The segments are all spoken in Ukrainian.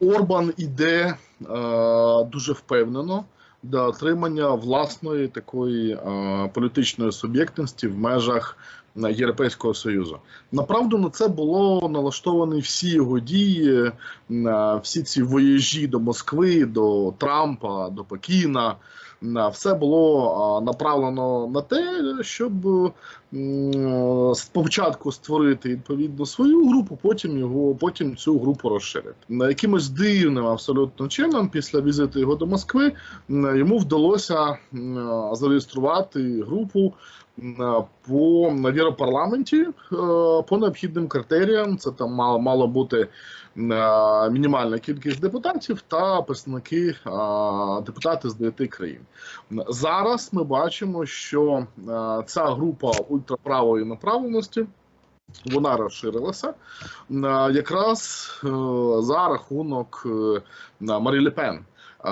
Орбан іде е, дуже впевнено до отримання власної такої е, політичної суб'єктності в межах Європейського Союзу. Направду на це було налаштовані всі його дії, е, всі ці воєжі до Москви, до Трампа, до Пекіна. Е, Все було е, направлено на те, щоб спочатку створити відповідно свою групу, потім його, потім цю групу розширити. Якимось дивним абсолютно чином, після візиту його до Москви, йому вдалося зареєструвати групу по Європарламенті е, по необхідним критеріям. Це там мало, мало бути е, мінімальна кількість депутатів та представники е, депутати з дев'яти країн. Зараз ми бачимо, що ця група ультраправої направленості вона розширилася якраз за рахунок Марі Ле Пен. Е,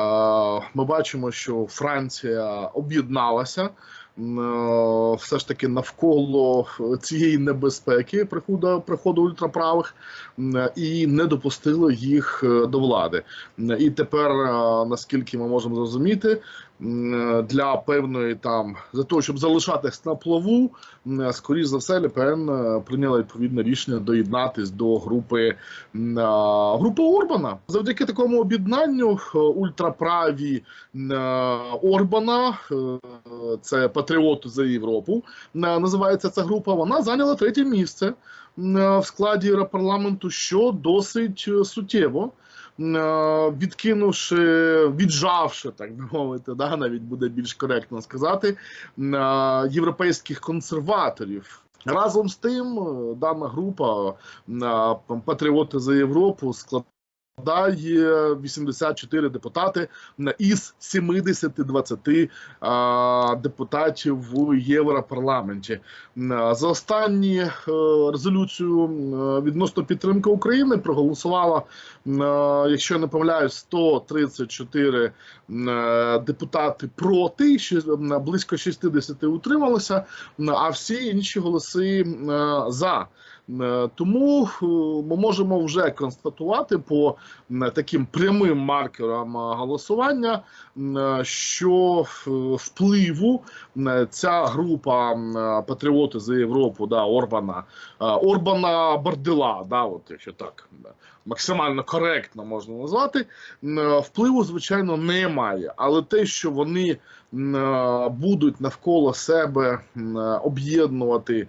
Ми бачимо, що Франція об'єдналася. Е, Все ж таки навколо цієї небезпеки приходу, приходу ультраправих і не допустили їх е, до влади. І тепер, е, наскільки ми можемо зрозуміти, для певної там за того, щоб залишатись на плаву, скоріш за все, Лепен е, прийняла відповідне рішення доєднатись до групи е, групи Орбана. Завдяки такому об'єднанню е, ультраправі е, Орбана, е, це патріоти за Європу, називається ця група. Вона зайняла третє місце е, в складі Європарламенту, що досить е, суттєво. Е, Відкинувши, віджавши, так би мовити, да, навіть буде більш коректно сказати, європейських консерваторів. Разом з тим, дана група Патріоти за Європу складає 84 депутати із 70-20 е, депутатів в Європарламенті. За останні е, резолюцію відносно підтримки України проголосувала, е, якщо я не помиляюсь, 134 м, е, депутати проти, близько 60 утрималося, а всі інші голоси за. Е, Тому е, ми можемо вже констатувати по таким прямим маркерам е, голосування, що впливу ця група патріоти за Європу, да, Орбана, Орбана Бардила, да, от якщо так максимально коректно можна назвати, впливу, звичайно, немає. Але те, що вони будуть навколо себе е, об'єднувати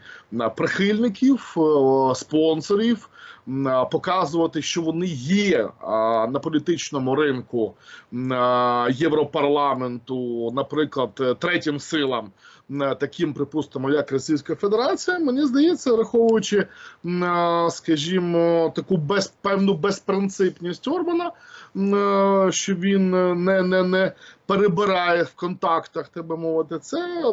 прихильників, е, спонсорів, е, показувати, що вони є е, на політичному ринку е, Європарламенту, наприклад, е, третім силам, таким, припустимо, як Російська Федерація, мені здається, враховуючи, е, скажімо, таку без, певну безпринципність Орбана, е, що він е, не, не, не перебирає в контактах, так би мовити, це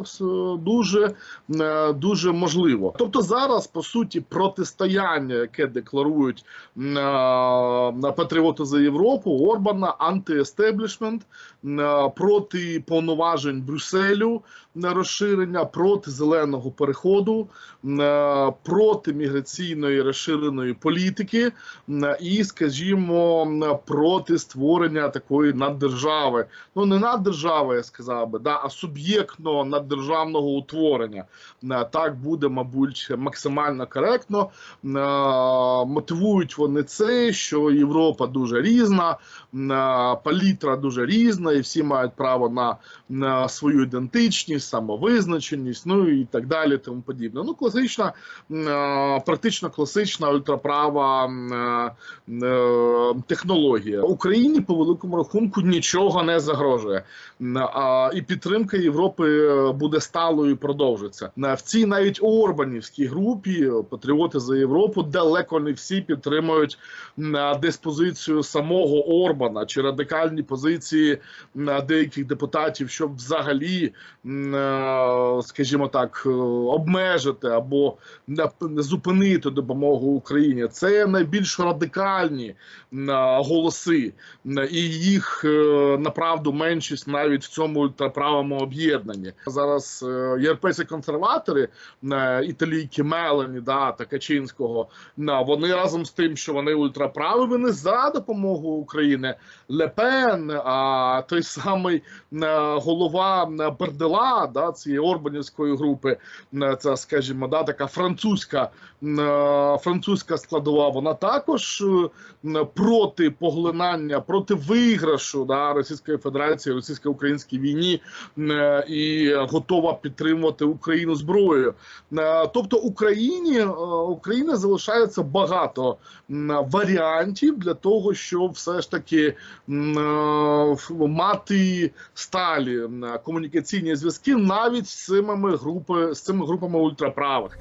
дуже, е, дуже можливо. Тобто зараз, по суті, протистояння, яке декларують е, патріоти за Європу, Орбана, антиестеблішмент е, проти повноважень Брюсселю на розширення, проти зеленого переходу, е, проти міграційної розширеної політики і, скажімо, проти створення такої наддержави. Ну не наддержави, я сказав би, да, а суб'єктного наддержавного утворення. Е, Так буде, мабуть, максимально коректно. Е, Мотивують вони це, що Європа дуже різна, е, палітра дуже різна, і всі мають право на, на свою ідентичність, самовизначеність, ну і так далі. Тому подібне. Ну, класична, практично класична ультраправа технологія. Україні по великому рахунку нічого не загрожує. М, і підтримка Європи е, буде сталою і продовжиться. В цій навіть Орбанівській групі е, Патріоти за Європу далеко не всі підтримують диспозицію самого Орбана чи радикальні позиції деяких депутатів, щоб взагалі, скажімо так, е, обмежити або зупинити допомогу Україні. Це найбільш радикальні голоси, і їх направду меншість навіть в цьому ультраправому об'єднанні. Зараз е, європейські консерватори е, італійки Мелані да, та Качинського вони разом з тим, що вони ультраправі, вони за допомогу України. Лепен, а той самий е, голова Бердела, да, цієї Орбанівської групи, це, скажімо, да, така французька, французька складова, вона також проти поглинання, проти виграшу да, Російської Федерації, російсько-українській війні е, і готова підтримувати Україну зброєю. Е, Тобто Україні е, Україна залишається багато варіантів для того, щоб все ж таки мати сталі комунікаційні зв'язки навіть з цими групи з цими групами ультраправих.